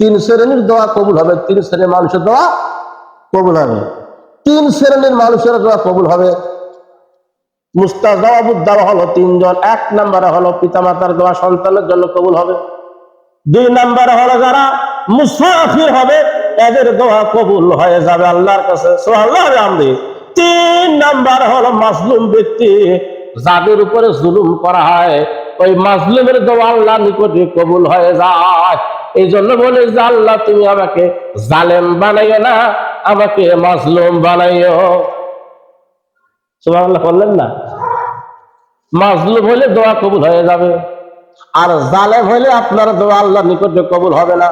তিন শ্রেণির দোয়া কবুল হবে। তিন শ্রেণির মানুষের দোয়া কবুল হবে। তিন শ্রেণির মানুষের দোয়া কবুল হবে। মুস্তাজাবুদ দেওয়া হলো তিনজন। এক নম্বরে হলো পিতামাতার দোয়া সন্তানের জন্য কবুল হবে। দুই নম্বরে হলো যারা মুসাফির হবে এদের দোয়া কবুল হয়ে যাবে আল্লাহর কাছে। সোহাল্লাহ আমদি তিন নাম্বার হলো মাজলুম ব্যক্তি। যাদের উপরে জুলুম করা হয়, ওই মাজলুমের দোয়া আল্লাহ নিকটে কবুল হয়ে যায়। এই জন্য বলে, যে আল্লাহ, তুমি আমাকে জালেম বানাইও না, আমাকে মাজলুম বানাইও। সুবহানাল্লাহ, বললেন না? মাজলুম হলে দোয়া কবুল হয়ে যাবে, আর জালেম হলে আপনার দোয়া আল্লাহ নিকটে কবুল হবে না।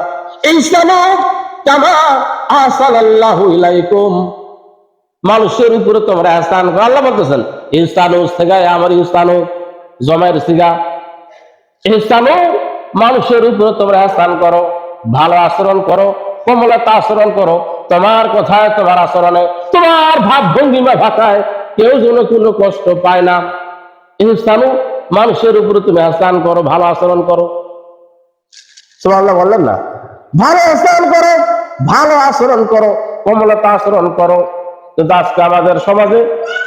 মানুষের উপরে তোমরা করো। আল্লাহ বলতেছেন, ইনসানু থেকে আমার ইনসানু, জমায়ের সিগা। ইনসানু মানুষের উপরে তোমরা এহসান করো, ভালো আচরণ করো, কমলতা আচরণ করো, তোমার কথায়, তোমার আচরণে, তোমার ভাব ভঙ্গিমা ভাষায় কেউ যেন কোনো কষ্ট পায় না। ইনসানু মানুষের উপরে তুমি এহসান করো, ভালো আচরণ করো। সুবহানাল্লাহ বললেন না? ভালো আচরণ করো, ভালো আচরণ করো, কমলতা আচরণ করো। কিন্তু আজকে আমাদের সমাজে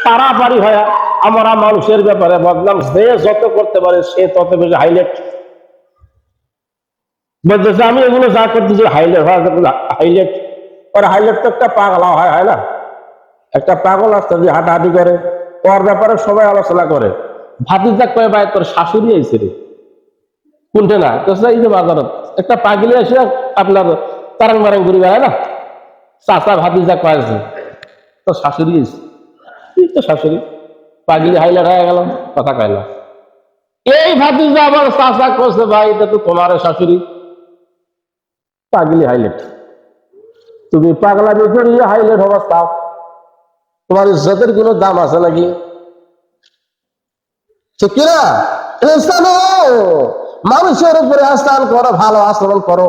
পারাপারি হয়ে আমরা মানুষের ব্যাপারে বদনাম যে যত করতে পারে সে তত বেশি হাইলাইট বলতেছে আমি এগুলো যা করতেছি হাইলাইট হাইলাইট ওর হাইলাইট তো একটা পাগলা হয় হয় না? একটা পাগল আসতে যে হাঁটাহাঁটি করে, ওর ব্যাপারে সবাই আলোচনা করে। ভাতিজা কয়ে, ভাই, তোর শাশুড়ি আইছে রে? কোনটা না তো এই যে বাজারত, একটা পাগলি এসে আপনার তারাং বারাং ঘুরি বেড়ায় না? চাচা ভাতিজা কয়েছে তোর শাশুড়ি আইছে? এই তো শাশুড়ি? পাগলি হাইলাইট হয়ে গেল, কথা কয় না। এই ভাতিজা আবার চাচা করছে ভাই, এটা তো তোমার শাশুড়ি। পাগলি হাইলাইট। তুমি পাগলামি করিয়ে হাইলাইট হবার চাও। তোমার ইজ্জতের কোনো দাম আছে নাকি? ঠিক কিনা? মানুষের উপরে আস্থান করো, ভালো আচরণ করো।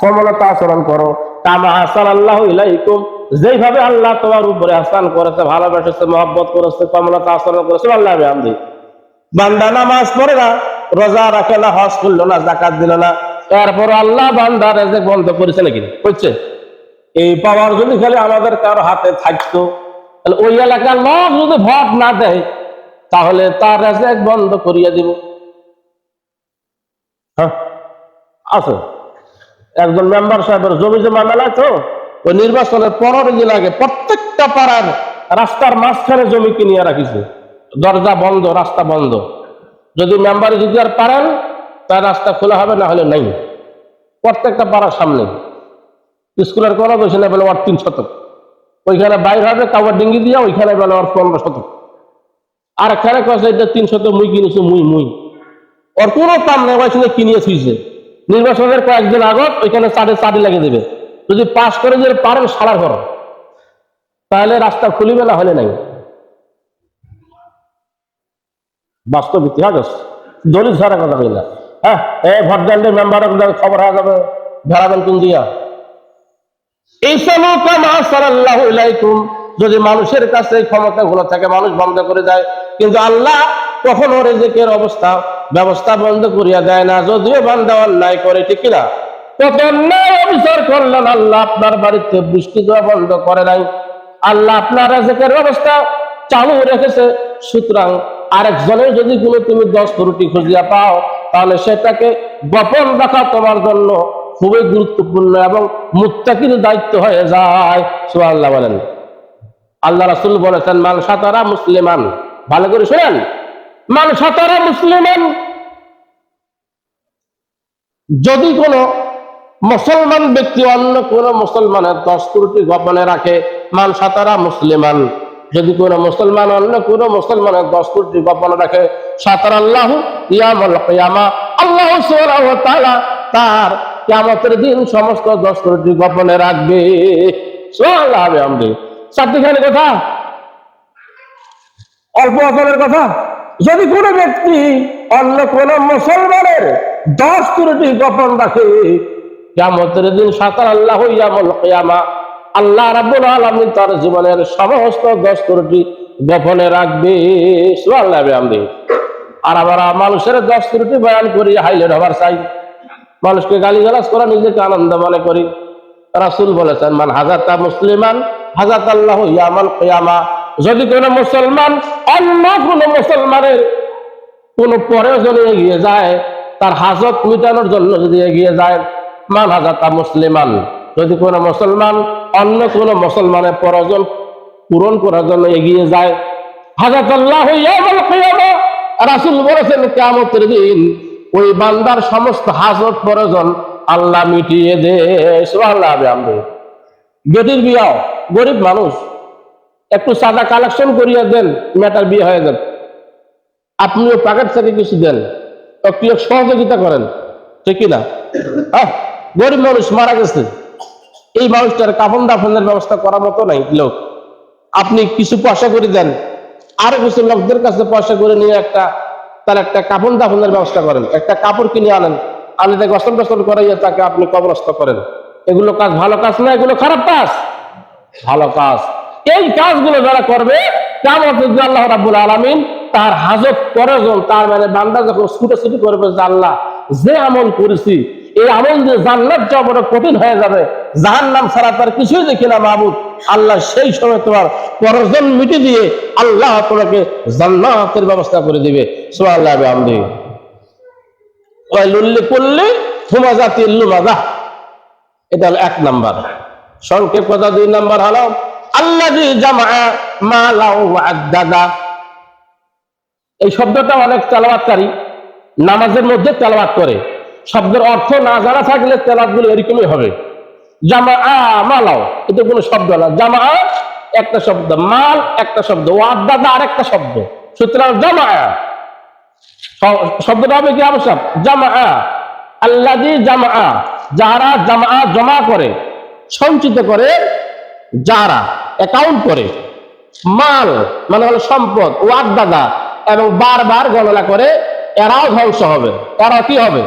কমলতা আচরণ করো। কামা হাসান আল্লাহ ইলাইকুম। যেইভাবে আল্লাহ তোমার উপরে আস্থান করেছে, ভালোবাসেছে, মহব্বত করেছে কমলতা আচরণ করেছে, আল্লাহ আমি বান্দা নামাজ পড়ে না, রোজা রাখে না, হজ করল না জাকাত দিল না। এরপর আল্লাহ বান্দা রেজেক বন্ধ করেছে নাকি? করছে এই পাওয়ার যদি খালি আমাদের কারও হাতে থাকতো, তাহলে ওই এলাকার লোক যদি ভোট না দেয়, তাহলে তার রেজেক বন্ধ করিয়ে দিব। হ্যাঁ আছে। একজন মেম্বার সাহেবের জমি জমা মেলায় তো, ওই নির্বাচনের পনেরো দিন আগে প্রত্যেকটা পাড়ার রাস্তার মাঝখানে জমি কিনিয়ে রাখিছে। দরজা বন্ধ, রাস্তা বন্ধ। যদি মেম্বার যদি আর পারেন তার রাস্তা খোলা হবে, না হলে নাই। প্রত্যেকটা পাড়ার সামনে। স্কুলের কোনো বেশি না বলে ওর তিন শতক। ওইখানে বাইর হবে, কাউকে ডিঙ্গি দিয়া, ওইখানে বলে ওর পনেরো শতক। আর এখানে কয়েছে এটা তিন শতক, মুই কিনেছি, মুই মুই। ওর কোনো কাম নেই ওইখানে কিনিয়ে থুইছে। নির্বাচনের কয়েকদিন আগত ওইখানে চাঁদে চাঁদি লাগিয়ে দেবে। যদি পাশ করে যদি পারেন সারা ঘর। তাহলে রাস্তা খুলিবে, না হলে নাই। বাস্তব ইতিহাস আছে। দলিল কথা বলি না হ্যাঁ এই ভোট দেন্ডের মেম্বার খবর হয়ে যাবে। ভেড়াবেন কোন দিয়া। এই ইলাইকুম যদি মানুষের কাছে ক্ষমতা গুলো থাকে, মানুষ বন্ধ করে দেয়। কিন্তু আল্লাহ কখনো রেজেকের অবস্থা, ব্যবস্থা বন্ধ করিয়া দেয় না, যদিও বান্ধা অন্যায় করে, ঠিক কিনা? কত অবিচার করলেন আল্লাহ, আপনার বাড়িতে বৃষ্টি দেওয়া বন্ধ করে নাই। আল্লাহ আপনার রেজেকের ব্যবস্থা চালু রেখেছে। সুতরাং আরেকজনের যদি কোনো তুমি দশ রুটি খুঁজিয়া পাও তাহলে সেটাকে গোপন রাখা তোমার জন্য খুবই গুরুত্বপূর্ণ এবং মুত্তাকির দায়িত্ব হয়ে যায়। সুবহানাল্লাহ বলেন। আল্লাহ রাসূল বলেছেন, মান সাতারা মুসলিমান। ভালো করে শুনেন। মান সাতারা মুসলিমান। যদি কোনো মুসলমান ব্যক্তি অন্য কোন মুসলমানের দশ ত্রুটি গোপনে রাখে, মান সাতারা মুসলিমান। যদি কোন মুসলমান অন্য কোন মুসলমানের দশ ত্রুটি গোপনে রাখে সাতার আল্লাহ আল্লাহ তার কিয়ামতের দিন সমস্ত ত্রুটি গোপনে রাখবে। সুবহানাল্লাহ আমদি চারটিখানি কথা? অল্প আকারের কথা? যদি কোনো ব্যক্তি অন্য কোন মুসলমানের দশ ত্রুটি গোপন রাখে কেমতের দিন সাতার আল্লাহ কিয়ামা, আল্লাহ রাব্বুল আলামিন তার জীবনের সমস্ত দশ ত্রুটি গোপনে রাখবে। সুবহানাল্লাহ আমদি আর আমরা মানুষের দশ ত্রুটি বয়ান করি হবার চাই। মানুষকে গালিগালাজ করা নিজেকে আনন্দ মনে করি। রাসুল বলেছেন, মান হাজারটা মুসলিমান হাজার আল্লাহ কিয়ামা। যদি কোনো মুসলমান, অন্য কোনো মুসলমানের কোন প্রয়োজনে এগিয়ে যায়, তার হাজত মিটানোর জন্য যদি এগিয়ে যায়, মান হাজারটা মুসলিমান। যদি কোনো মুসলমান, অন্য কোনো মুসলমানের প্রয়োজন পূরণ করার জন্য এগিয়ে যায় হাজাত আল্লাহ কিয়ামা। রাসূল বলেছেন কিয়ামতের দিন ওই বান্দার সমস্ত হাজত প্রয়োজন আল্লাহ মিটিয়ে দে সুবহানাল্লাহ আমি বেটির বিয়াও গরিব মানুষ একটু সাদা কালেকশন করিয়ে দেন মেয়েটার বিয়ে হয়ে যাবে। আপনিও পকেট থেকে কিছু দেন একটু সহযোগিতা করেন ঠিক না আহ, গরিব মানুষ মারা গেছে। এই মানুষটার কাফন দাফনের ব্যবস্থা করার মতো নাই লোক। আপনি কিছু পয়সা করে দেন আর কিছু লোকদের কাছে পয়সা করে নিয়ে একটা, তার একটা কাফন দাফনের ব্যবস্থা করেন। একটা কাপড় কিনে আনেন। আনে তাকে গসল টসল করাইয়া তাকে আপনি কবরস্থ করেন। এগুলো কাজ ভালো কাজ না, এগুলো খারাপ কাজ। ভালো কাজ। এই কাজগুলো যারা করবে আল্লাহ রাবুল আলমিন তার হাজত প্রয়োজন তার মানে বান্দা যখন করবে যে আল্লাহ, যে আমল করেছি, এই আমল যে জান্নাত বড় কঠিন হয়ে যাবে। জাহান নাম ছাড়া তার কিছুই দেখি না মাহবুদ আল্লাহ সেই সময় তোমার প্রয়োজন মিটে দিয়ে আল্লাহ তোমাকে জান্নাতের ব্যবস্থা করে দিবে। সোয়াল্লাহ আমদি লুল্লি করলে হুমাজা তিল্লু মাজা এটা হলো এক নাম্বার। সংক্ষেপ কথা দুই নাম্বার হলো আল্লাহ এই শব্দটা অনেক তেলাওয়াতকারী নামাজের মধ্যে তেলাওয়াত করে। শব্দের অর্থ না জানা থাকলে তেলাওয়াতগুলো এরকমই হবে। জামা মালাও। এটা কোনো শব্দ না। জামা একটা শব্দ। মাল, একটা শব্দ। ওয়াদাদা আর একটা শব্দ। সুতরাং জামা শব্দটা হবে কি আবশ্যক? জামা আল্লাদি জামা যারা জামা জমা করে, সঞ্চিত করে, যারা অ্যাকাউন্ট করে, মাল মানে হলো সম্পদ ওয়াক দাদা, এবং বারবার গণনা করে, এরাও ধ্বংস হবে। তারা কি হবে?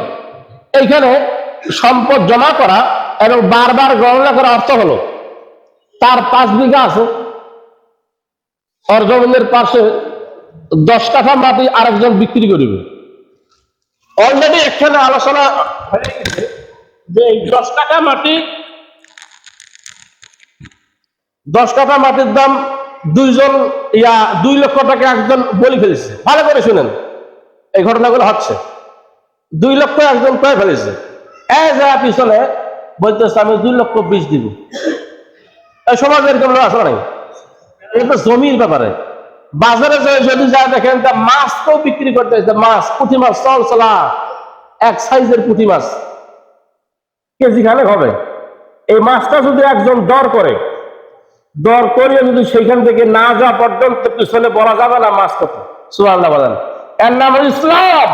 এইখানে সম্পদ জমা করা এবং বারবার গণনা করা অর্থ হলো, তার পাঁচ বিঘা আছে, ওর পাশে দশ কাঠা মাটি আরেকজন বিক্রি করিবে। অলরেডি এখানে আলোচনা হয়ে গেছে যে এই দশ টাকা মাটি, দশ কাঠা মাটির দাম দুইজন ইয়া দুই লক্ষ টাকা একজন বলি ফেলেছে। ভালো করে শুনেন, এই ঘটনাগুলো হচ্ছে। দুই লক্ষ একজন কয়ে ফেলেছে। এ যা পিছনে বলতেছে, আমি দুই লক্ষ বিশ দিব। এই সমাজে এরকম লোক আসলে নাই? এটা জমির ব্যাপারে। বাজারে যদি যা দেখেন, তা মাছ তো বিক্রি করতে মাছ পুঁটি মাছ, চল, চলা, এক সাইজের পুঁটি মাছ। কেজি খানে হবে। এই মাছটা যদি একজন দর করে, দর করিয়ে যদি সেইখান থেকে না যাওয়া পর্যন্ত পিছনে বলা যাবে না মাছ কত। সুয়াল্লাহ বলেন। এর নাম ইসলাম।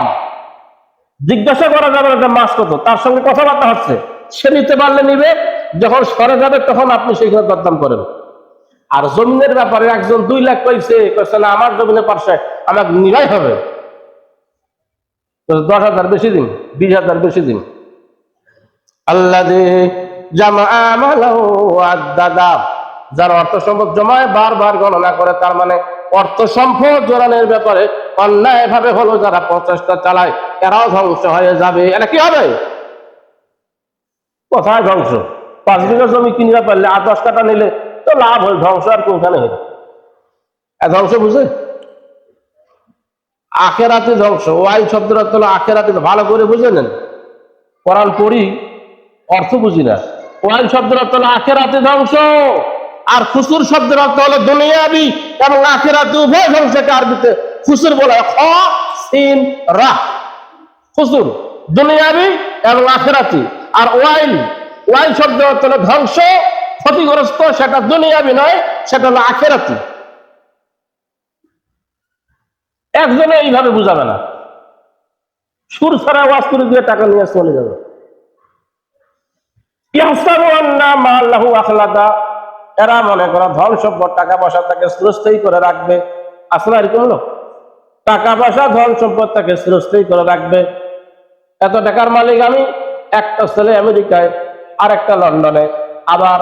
জিজ্ঞাসা করা যাবে না মাছ কত। তার সঙ্গে কথাবার্তা হচ্ছে। সে নিতে পারলে নিবে, যখন সরে যাবে তখন আপনি সেইখানে দরদাম করেন। আর জমিনের ব্যাপারে একজন দুই লাখ পাইছে কইছে, না, আমার জমিনের পাশে আমাকে নিরাই হবে। দশ হাজার বেশি দিন, বিশ হাজার বেশি দিন। আল্লাহ যার অর্থ সম্পদ জমায়, বারবার গণনা করে, তার মানে অর্থ সম্পদ জোরানের ব্যাপারে অন্যায় ভাবে হলো, যারা প্রচেষ্টা চালায়, এরাও ধ্বংস হয়ে যাবে। এটা কি হবে? কোথায় ধ্বংস। পাঁচ বিঘা জমি কিনতে পারলে আর দশ টাকা নিলে তো লাভ হয় ধ্বংস আর কোনখানে এ ধ্বংস বুঝে আখেরাতে ধ্বংস। ওয়াই অর্থ হলো আখেরাতে ভালো করে বুঝে নেন। কোরআন পড়ি, অর্থ বুঝি না। ওয়াই শব্দের অর্থ হলো আখেরাতে ধ্বংস। আর খুসুর শব্দের অর্থ হলো দুনিয়াবি এবং আখেরাতে উভয় ধ্বংসকে আরবিতে খুসুর বলা খ সিন রা খুসুর দুনিয়াবি এবং আখেরাতি আর ওয়াইল ওয়াইল শব্দ হলো ধ্বংস, ক্ষতিগ্রস্ত, সেটা দুনিয়াবি নয় সেটা হলো আখেরাতি। একজনে এইভাবে বুঝাবে না। সুর ছাড়া ওয়াজ করে দিয়ে টাকা নিয়ে চলে যাবে। এরা মনে করো ধন সম্পদ, টাকা পয়সা তাকে স্রোস্থায়ী করে রাখবে। আসলে এরকম লোক টাকা পয়সা, ধন সম্পদ তাকে স্রোস্থায়ী করে রাখবে। এত টাকার মালিক আমি একটা ছেলে আমেরিকায় আর একটা লন্ডনে। আবার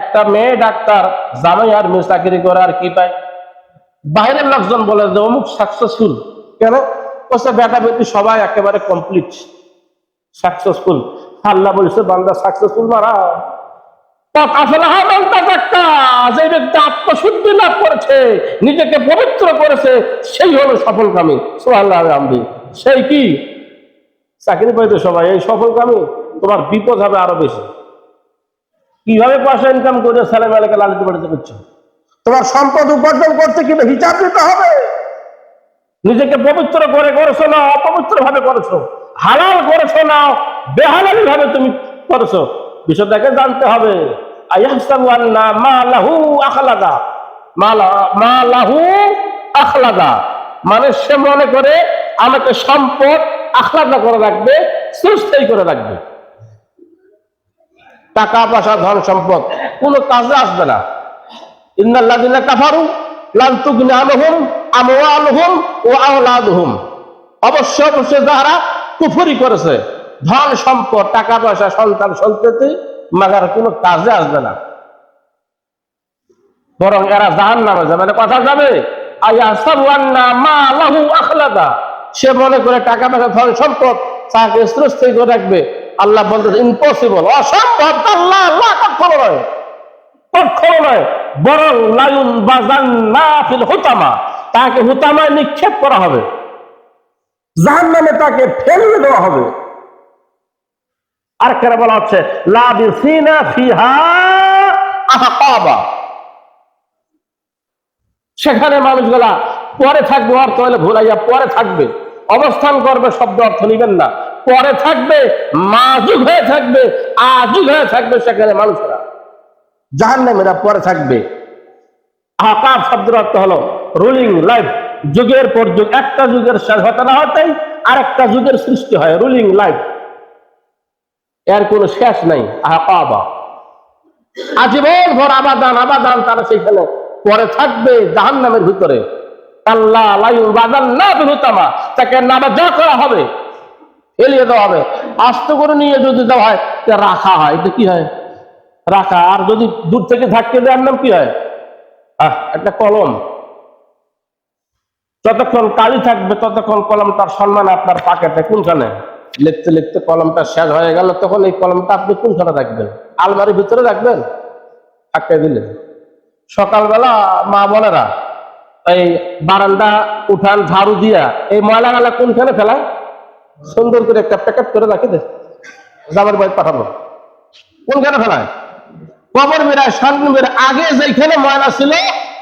একটা মেয়ে ডাক্তার জামাই আর মেয়ে চাকরি করে আর কি পায়। বাইরের লোকজন বলে যে, অমুক সাকসেসফুল কেন? বলছে, বেটা বেটি সবাই একেবারে কমপ্লিট সাকসেসফুল আল্লাহ বলছে, বান্দা সাকসেসফুল মারা। আসলে যে ব্যক্তি আত্মশুদ্ধি লাভ করেছে, নিজেকে পবিত্র করেছে, সেই হলো সফল কামী সোহাল্লাহ সেই কি? চাকরি পাইতো সবাই এই সফল কামী তোমার বিপদ হবে আরও বেশি। কীভাবে পয়সা ইনকাম করে ছেলে মেলাকে লালিত পালিত করছ? তোমার সম্পদ উপার্জন করতে কিন্তু হিসাব দিতে হবে? নিজেকে পবিত্র করে করেছ না অপবিত্র ভাবে করেছ? হালাল করেছ না বেহালালি ভাবে তুমি করেছ? বিষয়টাকে জানতে হবে। আয়াহসাবু আন্না মা লাহু আখলাদা মা লা- মা লাহু আখলাদা মানে সে মনে করে আমাকে সম্পদ আখলাদা করে রাখবে, সুস্থায়ী করে রাখবে। টাকা পয়সা, ধন সম্পদ, কোনো কাজে আসবে না। ইন্নাল্লাযিনা কাফারু আওলাদুহুম। অবশ্য যারা কুফরি করেছে, ধন সম্পদ, টাকা পয়সা, সন্তান সন্ততি মাগার কোনো কাজে আসবে না। বরং এরা জাহান নামে যাবে। মানে কথা যাবে আয়া সাবওয়ান্না মা লাহু আখলাদা। সে মনে করে টাকা পয়সা, ধন সম্পদ তাকে স্থায়ী করে রাখবে। আল্লাহ বলতে ইম্পসিবল অসম্ভব, আল্লাহ আল্লাহ কখনো নয়। কখনো নয়। বরং লায়ুন বাজান না ফিল হুতামা, তাকে হুতামায় নিক্ষেপ করা হবে। জাহান নামে তাকে ফেলিয়ে দেওয়া হবে। আর কেন বলা হচ্ছে, লাবিসিনা ফিহা আহকাবা সেখানে মানুষগুলা, পরে থাকবে অর্থ হলে ভুলাইয়া পরে থাকবে। অবস্থান করবে শব্দ অর্থ নিবেন না। পরে থাকবে মাজুগ হয়ে থাকবে আজুগ হয়ে থাকবে সেখানে মানুষেরা। জাহান্নামীরা পরে থাকবে। আকার শব্দের অর্থ হলো রুলিং লাইফ যুগের পর যুগ, একটা যুগের শেষ হতে না হতেই আরেকটা যুগের সৃষ্টি হয় রুলিং লাইফ এর কোনো শেষ নাই আজীবন ভর আবাদান আবাদান তারা সেখানে পরে থাকবে জাহান নামের ভিতরে। আল্লাহ না তাকে নাবাজা করা হবে এলিয়ে দেওয়া হবে। আস্ত করে নিয়ে যদি দেওয়া হয় রাখা হয় এটা কি হয়? রাখা। আর যদি দূর থেকে ধাক্কে দেওয়ার নাম কি হয়? আহ, একটা কলম। যতক্ষণ কালি থাকবে, ততক্ষণ কলম তার সম্মান আপনার পাকেটে কোনখানে? লিখতে লিখতে কলমটা শেষ হয়ে গেল, তখন এই কলমটা আপনি কোনখানে রাখবেন? আলমারির ভিতরে রাখবেন? আটকে দিলেন সকালবেলা মা বোনেরা এই বারান্দা উঠান, ঝাড়ু দিয়া, এই ময়লা গালা কোনখানে ফেলায় সুন্দর করে একটা প্যাকেট করে রাখি দে। জামার বাড়ি পাঠাবো। কোনখানে ফেলায়? কবর মেরায় স্বর্ণ মেরা আগে যেখানে ময়লা ছিল,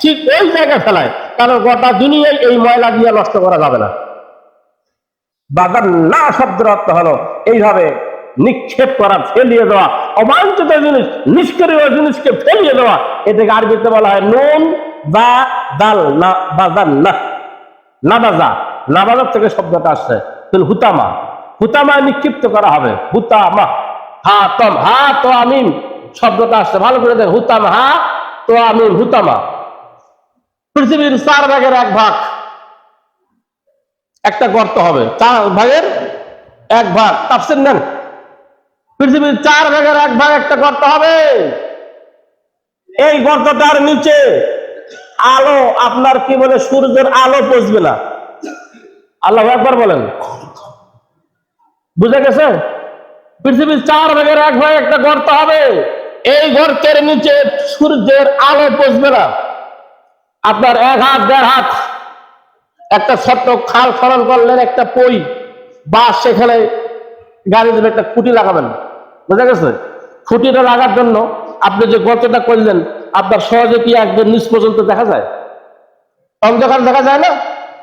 ঠিক ওই জায়গায় ফেলায়। কারণ গোটা দুনিয়ায় এই ময়লা দিয়ে নষ্ট করা যাবে না। বাগান না শব্দের অর্থ হলো, এইভাবে নিক্ষেপ করা, ফেলিয়ে দেওয়া। অবাঞ্ছিত জিনিস, নিষ্ক্রিয় জিনিসকে ফেলিয়ে দেওয়া। এটাকে আরবিতে বলা হয় নুন থেকে শব্দটা আসছে। তাহলে হুতামা। নিক্ষিপ্ত করা হবে। হুতামা। হা তম, হা তো আমিম শব্দটা আসছে। ভালো করে দেখ। হুতামা, হা তো আমিম হুতামা। পৃথিবীর চার ভাগের এক ভাগ। একটা গর্ত হবে। চার ভাগের এক ভাগ। তাফসির নেন। পৃথিবীর চার ভাগের এক ভাগ একটা গর্ত হবে। এই গর্তটার নিচে আলো, আপনার কি বলে, সূর্যের আলো পৌঁছবে না। আল্লাহ একবার বলেন। বুঝে গেছে? পৃথিবীর চার ভাগের এক ভাগ একটা গর্ত হবে। এই গর্তের নিচে সূর্যের আলো পৌঁছবে না। আপনার এক হাত, দেড় হাত, একটা ছোট্ট খাল খনন করলেন একটা পই, বা সেখানে গাড়ি দেবে একটা খুঁটি লাগাবেন। বুঝা গেছে? খুঁটিটা লাগার জন্য আপনি যে গর্তটা করলেন আপনার সহজে কি একদম নিচ পর্যন্ত দেখা যায়? অন্ধকার দেখা যায় না?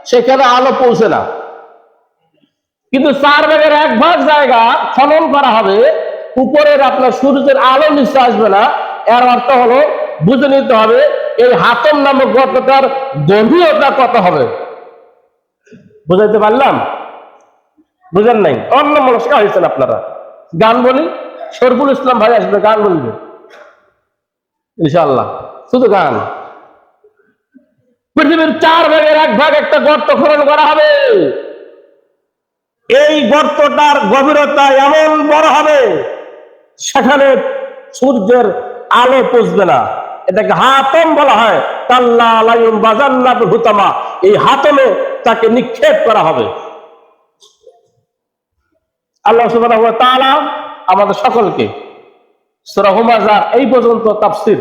সেখানে আলো পৌঁছে না। কিন্তু চার ভাগের এক ভাগ জায়গা খনন করা হবে, উপরের আপনার সূর্যের আলো নিচে আসবে না। এর অর্থ হলো, বুঝে নিতে হবে, এই হাতম নামক গর্তটার গভীরতা কত হবে? বুঝাইতে পারলাম? বুঝেন নাই? অন্য মনস্কা হয়েছেন আপনারা। গান বলি? শরফুল ইসলাম ভাই আসবে, গান বলবে। ইনশাল্লাহ শুধু গান। পৃথিবীর চার ভাগের এক ভাগ একটা গর্ত খনন করা হবে। এই গর্তটার গভীরতা এমন বড় হবে, সেখানে সূর্যের আলো পৌঁছবে না। এটাকে হাতম বলা হয়। তাল্লা আলাইম বাজান্নাত হুতামা এই হাতমে তাকে নিক্ষেপ করা হবে। আল্লাহ সুবহানাহু ওয়া তাআলা আমাদের সকলকে সূরা হুমাযা এই পর্যন্ত তাফসীর।